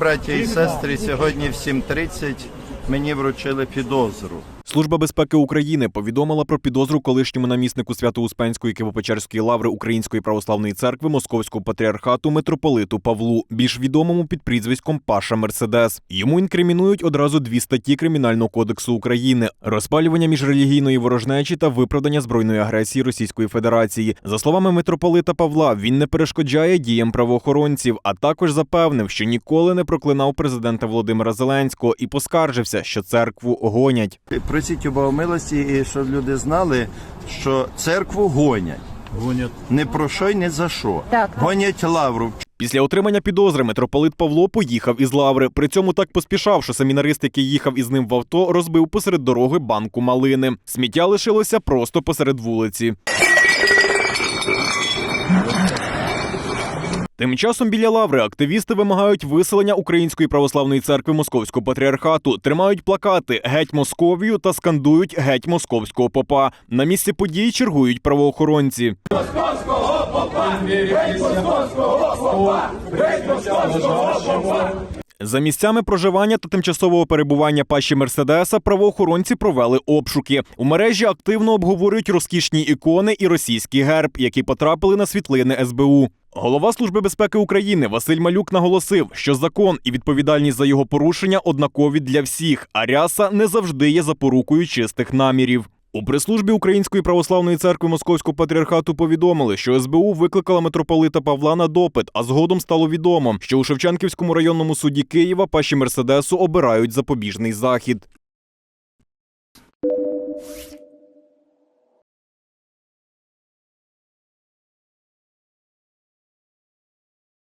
Браття і сестри, сьогодні в 7.30 мені вручили підозру. Служба безпеки України повідомила про підозру колишньому наміснику Свято-Успенської Києво-Печерської лаври Української православної церкви Московського патріархату митрополиту Павлу, більш відомому під прізвиськом Паша Мерседес. Йому інкримінують одразу дві статті Кримінального кодексу України: розпалювання міжрелігійної ворожнечі та виправдання збройної агресії Російської Федерації. За словами митрополита Павла, він не перешкоджає діям правоохоронців, а також запевнив, що ніколи не проклинав президента Володимира Зеленського і поскаржився, що церкву гонять. Просіть у Бога милості, і щоб люди знали, що церкву гонять. Гонять. Не про що й не за що. Так. Гонять лавру. Після отримання підозри митрополит Павло поїхав із лаври. При цьому так поспішав, що семінарист, який їхав із ним в авто, розбив посеред дороги банку малини. Сміття лишилося просто посеред вулиці. Тим часом біля лаври активісти вимагають виселення Української православної церкви Московського патріархату, тримають плакати Геть Московію та скандують Геть московського попа. На місці подій чергують правоохоронці. За місцями проживання та тимчасового перебування пащі Мерседеса правоохоронці провели обшуки. У мережі активно обговорюють розкішні ікони і російський герб, які потрапили на світлини СБУ. Голова Служби безпеки України Василь Малюк наголосив, що закон і відповідальність за його порушення однакові для всіх, а ряса не завжди є запорукою чистих намірів. У прес-службі Української православної церкви Московського патріархату повідомили, що СБУ викликала митрополита Павла на допит, а згодом стало відомо, що у Шевченківському районному суді Києва паші Мерседесу обирають запобіжний захід.